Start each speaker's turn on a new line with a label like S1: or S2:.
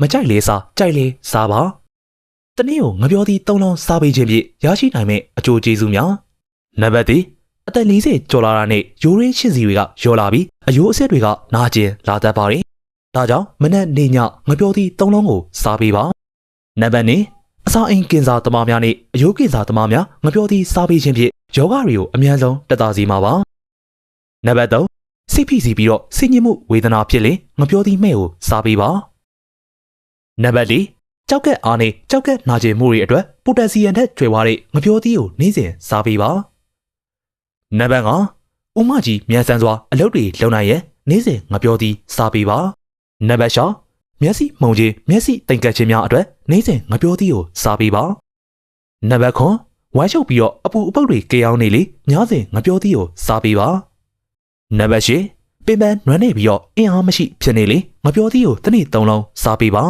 S1: မကြိုက်လေစားကြိုက်လေစားပါတနည်းကိုငပြောသည့်သုံးလုံးစားပေးခြင်းဖြင့်ရရှိနိုင်မယ့်အကျိုးကျေးဇူးများနံပါတ်3အသက်40ကျော်လာတာနဲ့ရိုးရင်းရှင်းစီတွေကယောလာပြီးအယိုးအဆက်တွေကနာကျင်လာတတ်ပါတယ်ဒါကြောင့်မနက်နေညငပြောသည့်သုံးလုံးကိုစားပေးပါနံပါတ်2အစာအိမ်ကင်စာသမားများနဲ့အယိုးကင်စာသမားများငပြောသည့်စားပေးခြင်းဖြင့်ယောဂတွေကိုအများဆုံးတက်တာစီမှာပါနံပါတ်3စိတ်ဖိစီးပြီးတော့စိတ်ညစ်မှုဝေဒနာဖြစ်လေငပြောသည့်မဲ့ကိုစားပေးပါ နံပါတ်4ကြောက်ကက်အားနဲ့ကြောက်ကက်နာကျင်မှုတွေအတွက်ပိုတက်ဆီယမ်ထက်ကျွဲဝါတဲ့ငပြောသီးကိုနေ့စဉ်စားပေးပါနံပါတ်5ဥမကြီးမြန်ဆန်စွာအလုပ်တွေလုပ်နိုင်ရဲ့နေ့စဉ်ငပြောသီးစားပေးပါနံပါတ်6မျက်စိမှုန်ခြင်းမျက်စိတိမ်ကက်ခြင်းများအတွက်နေ့စဉ်ငပြောသီးကိုစားပေးပါနံပါတ်9ဝမ်းရှုပ်ပြီးတော့အပူအပုတ်တွေကြေအောင်နေလေညစဉ်ငပြောသီးကိုစားပေးပါနံပါတ်10ပင်ပန်းနွမ်းနေပြီးတော့အင်အားမရှိဖြစ်နေလေငပြောသီးကိုတစ်နေ့သုံးလုံးစားပေးပါ